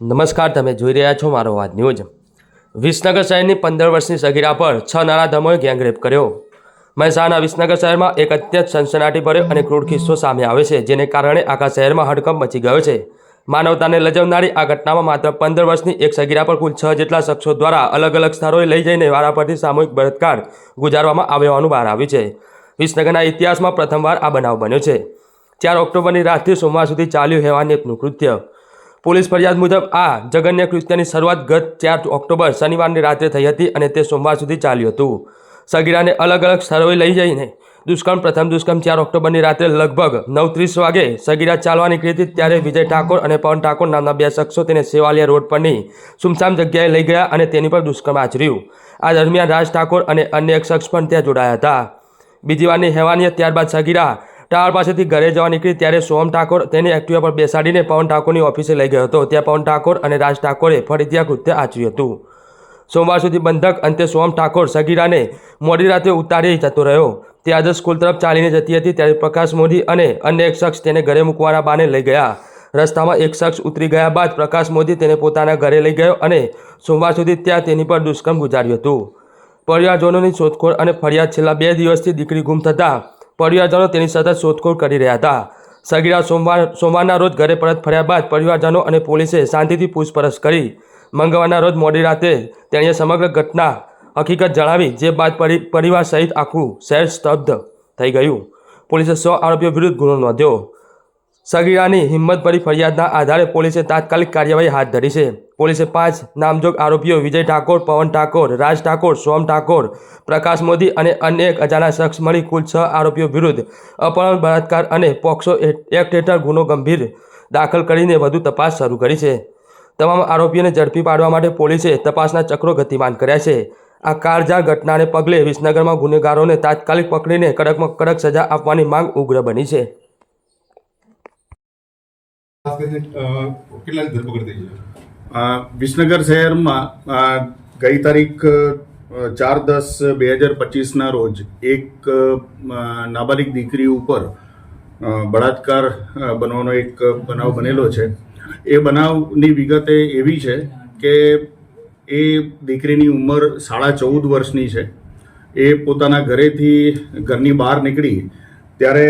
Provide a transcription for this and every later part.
નમસ્કાર, તમે જોઈ રહ્યા છો મારો વાત ન્યૂઝ. વિસનગર શહેરની પંદર વર્ષની સગીરા પર છ નરાધમોએ ગેંગરેપ કર્યો. મહેસાણા વિસનગર શહેરમાં એક અત્યંત સનસનાટીભર્યો અને ક્રૂર કિસ્સો સામે આવે છે, જેને કારણે આખા શહેરમાં હડકંપ મચી ગયો છે. માનવતાને લજવનારી આ ઘટનામાં માત્ર પંદર વર્ષની એક સગીરા પર કુલ છ જેટલા શખ્સો દ્વારા અલગ અલગ સ્થળોએ લઈ જઈને વારા પરથી સામૂહિક બળાત્કાર ગુજારવામાં આવ્યો બહાર આવ્યું છે. વિસનગરના ઇતિહાસમાં પ્રથમવાર આ બનાવ બન્યો છે. ચાર ઓક્ટોબરની રાતથી સોમવાર સુધી ચાલ્યું હેવાનિયતનું કૃત્ય. પોલીસ ફરિયાદ મુજબ આ જગન્ય કૃત્યની શરૂઆત ગત ચાર ઓક્ટોબર શનિવારની રાત્રે થઈ હતી અને તે સોમવાર સુધી ચાલ્યું હતું. સગીરાને અલગ અલગ સ્થળોએ લઈ જઈને દુષ્કર્મ, પ્રથમ દુષ્કર્મ ચાર ઓક્ટોબરની રાત્રે લગભગ નવ ત્રીસ વાગે સગીરા ચાલવા નીકળી હતી ત્યારે વિજય ઠાકોર અને પવન ઠાકોર નામના બે શખ્સો તેને સેવાલિયા રોડ પરની સુમસામ જગ્યાએ લઈ ગયા અને તેની પર દુષ્કર્મ આચર્યું. આ દરમિયાન રાજ ઠાકોર અને અન્ય એક શખ્સ પણ ત્યાં જોડાયા હતા. બીજી વારની હેવાનિયત ત્યારબાદ સગીરા ટાવર પાસેથી ઘરે જવા નીકળી ત્યારે સોમ ઠાકોર તેને એક્ટિવા પર બેસાડીને પવન ઠાકોરની ઓફિસે લઈ ગયો હતો. ત્યાં પવન ઠાકોર અને રાજ ઠાકોરે ફરીથી આ કૃત્ય આચર્યું હતું. સોમવાર સુધી બંધક, અંતે સોમ ઠાકોર સગીરાને મોડી રાત્રે ઉતારી જતો રહ્યો. તે આજે સ્કૂલ તરફ ચાલીને જતી હતી ત્યારે પ્રકાશ મોદી અને અન્ય એક શખ્સ તેને ઘરે મૂકવાના બાને લઈ ગયા. રસ્તામાં એક શખ્સ ઉતરી ગયા બાદ પ્રકાશ મોદી તેને પોતાના ઘરે લઈ ગયો અને સોમવાર સુધી ત્યાં તેની પર દુષ્કર્મ ગુજાર્યું હતું. પરિવારજનોની શોધખોળ અને ફરિયાદ છેલ્લા બે દિવસથી દીકરી ગુમ થતાં પરિવારજનો તેની સતત શોધખોળ કરી રહ્યા હતા. સગીરા સોમવાર, સોમવારના રોજ ઘરે પરત ફર્યા બાદ પરિવારજનો અને પોલીસે શાંતિથી પૂછપરછ કરી. મંગળવારના રોજ મોડી રાતે તેણીએ સમગ્ર ઘટના હકીકત જણાવી, જે બાદ પરિ, પરિવાર સહિત આખું શહેર સ્તબ્ધ થઈ ગયું. પોલીસે સો આરોપીઓ વિરુદ્ધ ગુનો નોંધ્યો. સગીરાની હિંમતભરી ફરિયાદના આધારે પોલીસે તાત્કાલિક કાર્યવાહી હાથ ધરી છે. પોલીસે પાંચ નામજોગ આરોપીઓ વિજય ઠાકોર, પવન ઠાકોર, રાજ ઠાકોર, સોમ ઠાકોર, પ્રકાશ મોદી અને અન્ય એક અજાણા શખ્સ મળી કુલ છ આરોપીઓ વિરુદ્ધ અપહરણ, બળાત્કાર અને પોક્સો એક્ટ હેઠળ ગુનો ગંભીર દાખલ કરીને વધુ તપાસ શરૂ કરી છે. તમામ આરોપીઓને ઝડપી પાડવા માટે પોલીસે તપાસના ચક્રો ગતિમાન કર્યા છે. આ કાળજાળ ઘટનાને પગલે વિસનગરમાં ગુનેગારોને તાત્કાલિક પકડીને કડકમાં કડક સજા આપવાની માંગ ઉગ્ર બની છે. કરીને કેટલાની વિસનગર શહેરમાં ગઈ તારીખ ચાર દસ બે હજાર પચીસના રોજ એક નાબાલિગ દીકરી ઉપર બળાત્કાર બનવાનો એક બનાવ બનેલો છે. એ બનાવની વિગતે એવી છે કે એ દીકરીની ઉંમર સાડા ચૌદ વર્ષની છે. એ પોતાના ઘરેથી ઘરની બહાર નીકળી, ત્યારે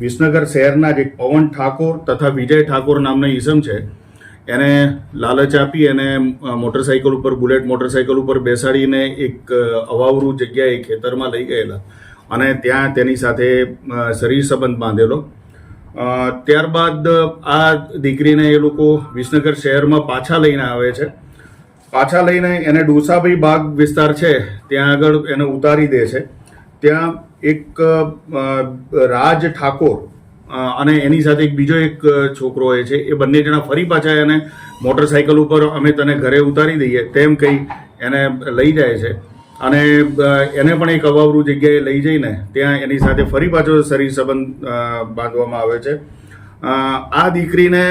વિસનગર શહેરના જ એક પવન ઠાકોર તથા વિજય ઠાકોર નામના ઈસમ છે, એને લાલચ આપી અને મોટરસાઇકલ ઉપર, બુલેટ મોટરસાઇકલ ઉપર બેસાડીને એક અવાવરું જગ્યાએ ખેતરમાં લઈ ગયેલા અને ત્યાં તેની સાથે શરીર સંબંધ બાંધેલો. ત્યારબાદ, આ દીકરીને એ લોકો વિસનગર શહેરમાં પાછા લઈને આવે છે. પાછા લઈને એને ડોસાભાઈ બાગ વિસ્તાર છે, ત્યાં આગળ એને ઉતારી દે છે. ત્યાં એક રાજ ઠાકોર અને એની સાથે એક બીજો એક છોકરો હોય છે, એ બંને જણા ફરી પાછા એને મોટરસાયકલ ઉપર અમે તને ઘરે ઉતારી દઈએ તેમ કહી એને લઈ જાય છે. અને એને પણ એક અવાવરું જગ્યાએ લઈ જઈને ત્યાં એની સાથે ફરી પાછો શરીર સંબંધ બાંધવામાં આવે છે. આ દીકરીને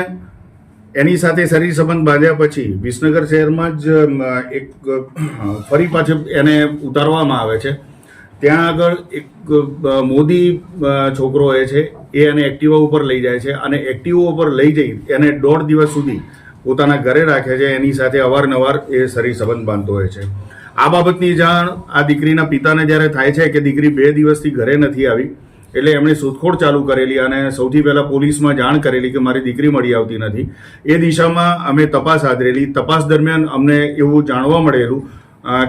એની સાથે શરીર સંબંધ બાંધ્યા પછી વિસનગર શહેરમાં જ એક ફરી પાછું એને ઉતારવામાં આવે છે. ત્યાં આગળ એક મોદી છોકરો એ છે, એ એને એક્ટિવા ઉપર લઈ જાય છે અને એક્ટિવા ઉપર લઈ જઈ એને દોઢ દિવસ સુધી પોતાના ઘરે રાખે છે, એની સાથે અવારનવાર એ શરીર સંબંધ બાંધતો હોય છે. આ બાબતની જાણ આ દીકરીના પિતાને જ્યારે થાય છે કે દીકરી બે દિવસથી ઘરે નથી આવી, એટલે એમણે શોધખોળ ચાલુ કરેલી અને સૌથી પહેલાં પોલીસમાં જાણ કરેલી કે મારી દીકરી મળી આવતી નથી. એ દિશામાં અમે તપાસ આદરેલી. તપાસ દરમિયાન અમને એવું જાણવા મળેલું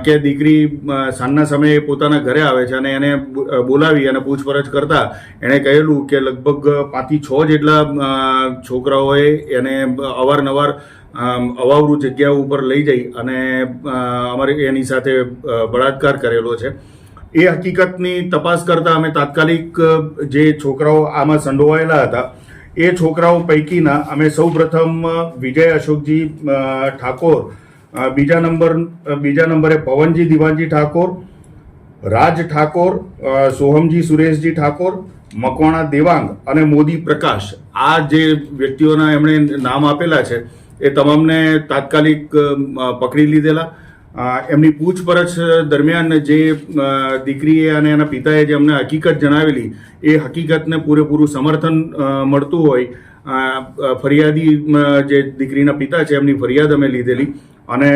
કે દીકરી સાંજના સમયે પોતાના ઘરે આવે છે અને એને બોલાવી અને પૂછપરછ કરતા એણે કહેલું કે લગભગ પાંચથી છ જેટલા છોકરાઓએ એને અવારનવાર અવાવરૂ જગ્યા ઉપર લઈ જઈ અને અમારી એની સાથે બળાત્કાર કરેલો છે. એ હકીકતની તપાસ કરતાં અમે તાત્કાલિક જે છોકરાઓ આમાં સંડોવાયેલા હતા, એ છોકરાઓ પૈકીના અમે સૌપ્રથમ પ્રથમ વિજય અશોકજી ઠાકોર બીજા નંબર, બીજા નંબરે પવનજી દિવાનજી ઠાકોર, રાજ ઠાકોર સોહમજી સુરેશજી ઠાકોર, મકવાણા દેવાંગ અને મોદી પ્રકાશ. આ જે વ્યક્તિઓના એમણે નામ આપેલા છે, એ તમામને તાત્કાલિક પકડી લીધેલા. એમની પૂછપરછ દરમિયાન જે દીકરીએ અને એના પિતાએ જે અમને હકીકત જણાવેલી, એ હકીકતને પૂરેપૂરું સમર્થન મળતું હોય ફરિયાદી જે દીકરીના પિતા છે, એમની ફરિયાદ અમે લીધેલી અને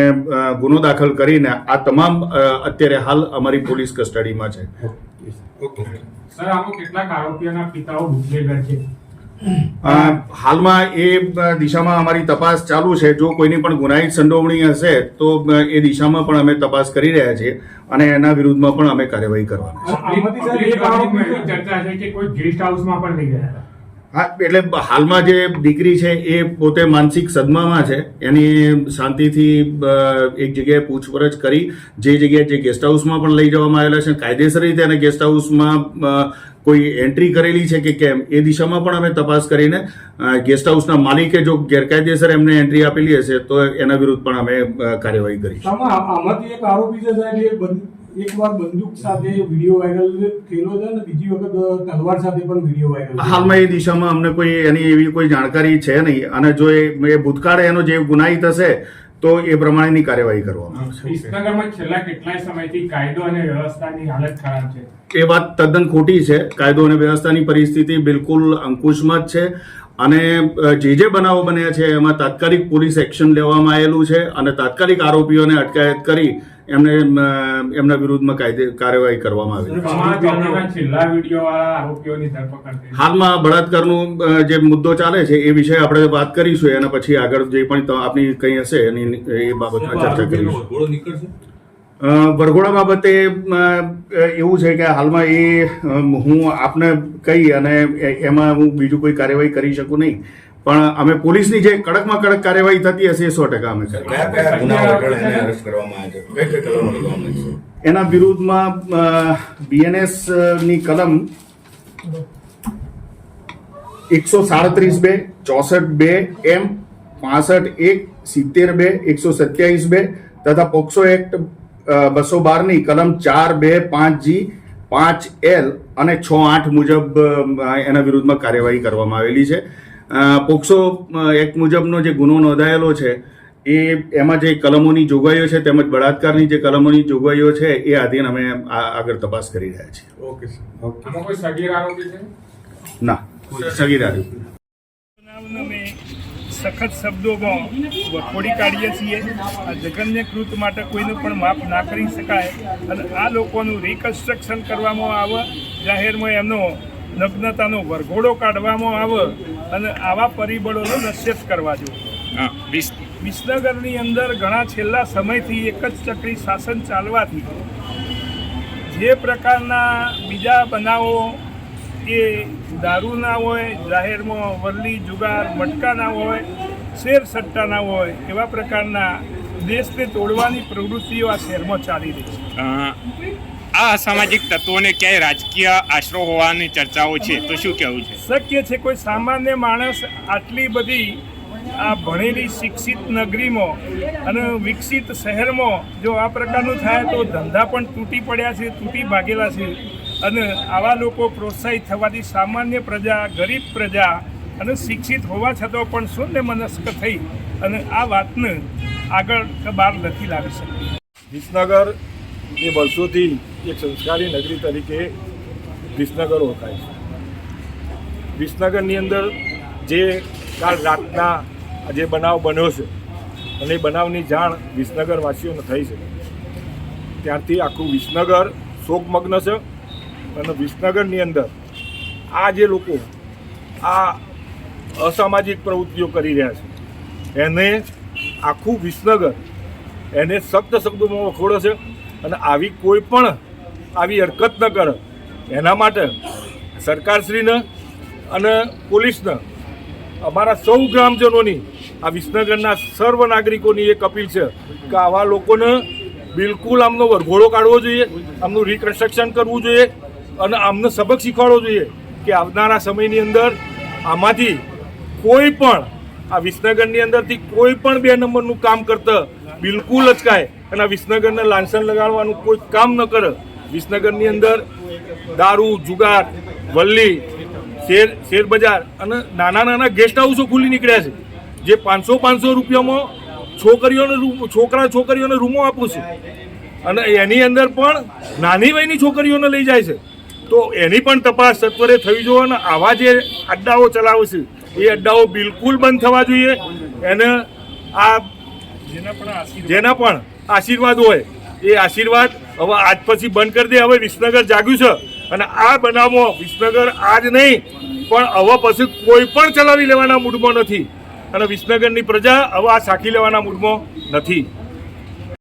ગુનો દાખલ કરીને આ તમામ અત્યારે હાલ અમારી પોલીસ કસ્ટડીમાં છે. સર, આમાં કેટલાક આરોપીઓના પિતાઓ બુટલેગર છે? હાલમાં એ દિશામાં અમારી તપાસ ચાલુ છે. જો કોઈની પણ ગુનાહિત સંડોવણી હશે તો એ દિશામાં પણ અમે તપાસ કરી રહ્યા છીએ અને એના વિરુદ્ધમાં પણ અમે કાર્યવાહી કરવાના છે ચર્ચા છે કે કોઈ ગેસ્ટ હાઉસમાં પણ લઈ ગયા એટલે હાલમાં જે દીકરી છે એ પોતે માનસિક સદમામાં છે. એની શાંતિથી એક જગ્યાએ પૂછપરછ કરી, જે જગ્યાએ જે ગેસ્ટ હાઉસમાં પણ લઈ જવામાં આવેલા છે. કાયદેસર રીતે એને ગેસ્ટ હાઉસમાં કોઈ એન્ટ્રી કરેલી છે કે કેમ, એ દિશામાં પણ અમે તપાસ કરીને ગેસ્ટ હાઉસના માલિકે જો ગેરકાયદેસર એમને એન્ટ્રી આપેલી હશે, તો એના વિરુદ્ધ પણ અમે કાર્યવાહી કરીશું. આમાંથી એક આરોપી છે એકવાર બંદૂક સાથે વીડિયો વાયરલ થયેલો છે અને બીજી વખત તલવાર સાથે પણ વીડિયો વાયરલ હાલમાં એ દિશામાં અમને કોઈ એની એવી કોઈ જાણકારી છે નહીં. અને જો એ ભૂતકાળે એનો જે ગુનાહિત હશે તો એ પ્રમાણેની કાર્યવાહી કરવામાં વિસનગરમાં છેલ્લા કેટલાય સમયથી કાયદો અને વ્યવસ્થાની હાલત ખરાબ છે. એ વાત તદ્દન ખોટી છે. કાયદો અને વ્યવસ્થાની પરિસ્થિતિ બિલકુલ અંકુશમાં જ છે. અને જે જે બનાવો બન્યા છે એમાં તાત્કાલિક પોલીસ એક્શન લેવામાં આવેલું છે અને તાત્કાલિક આરોપીઓને અટકાયત કરી એમને એમના વિરુદ્ધમાં કાયદે કાર્યવાહી કરવામાં આવી. હાલમાં બળાત્કારનું જે મુદ્દો ચાલે છે એ વિશે આપણે વાત કરીશું એના પછી આગળ જે પણ આપની કંઈ હશે એની એ બાબતમાં ચર્ચા કરીશું. ઘોડો વરઘોડા બાબતે એવું છે કે હાલમાં એ હું આપને કહી અને એમાં હું બીજું કોઈ કાર્યવાહી કરી શકું નહીં. પણ અમે પોલીસની જે કડકમાં કડક કાર્યવાહી થતી હશે એ સો ટકા અમે એને વિરુદ્ધમાં બીએનએસની કલમ એકસો સાડત્રીસ બે ચોસઠ બે એમ પાસઠ એક સિત્તેર બે એકસો સત્યાવીસ બે તથા પોક્સો એક્ટ બસો બારની કલમ ચાર બે પાંચ જી પાંચ એલ અને છ આઠ મુજબ એના વિરુદ્ધમાં કાર્યવાહી કરવામાં આવેલી છે. પોક્સો અ, એક્ટ મુજબનો જે ગુનો નોંધાયેલો છે એ એમાં જે કલમોની જોગવાઈઓ છે તેમજ બળાત્કારની જે કલમોની જોગવાઈઓ છે એ આધીન અમે આ- આગળ તપાસ કરી રહ્યા છીએ. Okay sir. ઓકે કોઈ સગીર આરોપી ના સખત શબ્દોમાં વખોડી કાઢીએ છીએ. આ જઘન્ય કૃત માટે કોઈનું પણ માફ ના કરી શકાય. અને આ લોકોનું રિકન્સ્ટ્રક્શન કરવામાં આવે. જાહેરમાં એમનો નગ્નતાનો વરઘોડો કાઢવામાં આવે અને આવા પરિબળોનો નશ્યત કરવા જોઈએ. વિસનગરની અંદર ઘણા છેલ્લા સમયથી એક જ ચક્રી શાસન ચાલવાથી જે પ્રકારના બીજા બનાવો એ દારૂના હોય જાહેરમાં વરલી જુગાર મટકાના હોય શેર સટ્ટાના હોય એવા પ્રકારના દેશને તોડવાની પ્રવૃત્તિઓ આ શહેરમાં ચાલી રહી છે. આ અસામાજિક તત્વોને ક્યાંય રાજકીય આશરો હોવાની ચર્ચાઓ છે? તો શું કહેવું છે? શક્ય છે કોઈ સામાન્ય માણસ આટલી બધી આ ભણેલી શિક્ષિત નગરીમાં અને વિકસિત શહેરમાં જો આ પ્રકારનું થાય તો ધંધા પણ તૂટી પડ્યા છે તૂટી ભાગેલા છે અને આવા લોકો પ્રોત્સાહિત થવાથી સામાન્ય પ્રજા ગરીબ પ્રજા અને શિક્ષિત હોવા છતાં પણ શૂન્ય મનસ્ક થઈ અને આ વાતને આગળ બહાર નથી લાવી શકતી. વિસનગર એ વર્ષોથી એક સંસ્કારી નગરી તરીકે વિસનગર ઓળખાય છે. વિસનગરની અંદર જે કાલ રાતના જે બનાવ બન્યો છે અને એ બનાવની જાણ વિસનગરવાસીઓને થઈ છે. ત્યારથી આખું વિસનગર શોકમગ્ન છે અને વિસનગરની અંદર આ જે લોકો આ અસામાજિક પ્રવૃત્તિઓ કરી રહ્યા છે, એને આખું વિસનગર એને શબ્દ શબ્દોમાં વખોડે છે. અને આવી કોઈ પણ આવી હરકત ન કરે. એના માટે સરકારશ્રીને અને પોલીસને અમારા સૌ ગ્રામજનોની, આ વિસનગરના સર્વ નાગરિકોની એક અપીલ છે કે આવા લોકોને બિલકુલ આમનો વરઘોડો કાઢવો જોઈએ, આમનું રિકન્સ્ટ્રક્શન કરવું જોઈએ અને આમને સબક શીખવાડવો જોઈએ કે આવનારા સમયની અંદર આમાંથી કોઈ પણ, આ વિસનગરની અંદરથી કોઈ પણ બે નંબરનું કામ કરતા બિલકુલ અચકાય. અને વિસનગરને લાંછન લગાડવાનું કોઈ કામ ન કરે. વિસનગરની અંદર દારૂ જુગાર વલ્લી શેર શેર બજાર અને નાના નાના ગેસ્ટ હાઉસો ખુલી નીકળ્યા છે. જે પાંચસો પાંચસો રૂપિયામાં છોકરીઓને છોકરા છોકરીઓને રૂમો આપું છું. અને એની અંદર પણ નાની વયની છોકરીઓને લઈ જાય છે. તો એની પણ તપાસ સત્વરે થવી જોઈએ અને આવા જે અડ્ડાઓ ચલાવે છે એ અડ્ડાઓ બિલકુલ બંધ થવા જોઈએ. એને આ જેના પણ જેના પણ આશીર્વાદ હોય, એ આશીર્વાદ હવે આજ પછી બંધ કરી દે. હવે વિસનગર જાગ્યું છે. અને આ બનાવમાં વિસનગર આજ નહીં, પણ હવે પછી કોઈ પણ ચલાવી લેવાના મૂડમાં નથી. અને વિસનગરની પ્રજા હવે આ સાખી લેવાના મૂડમાં નથી.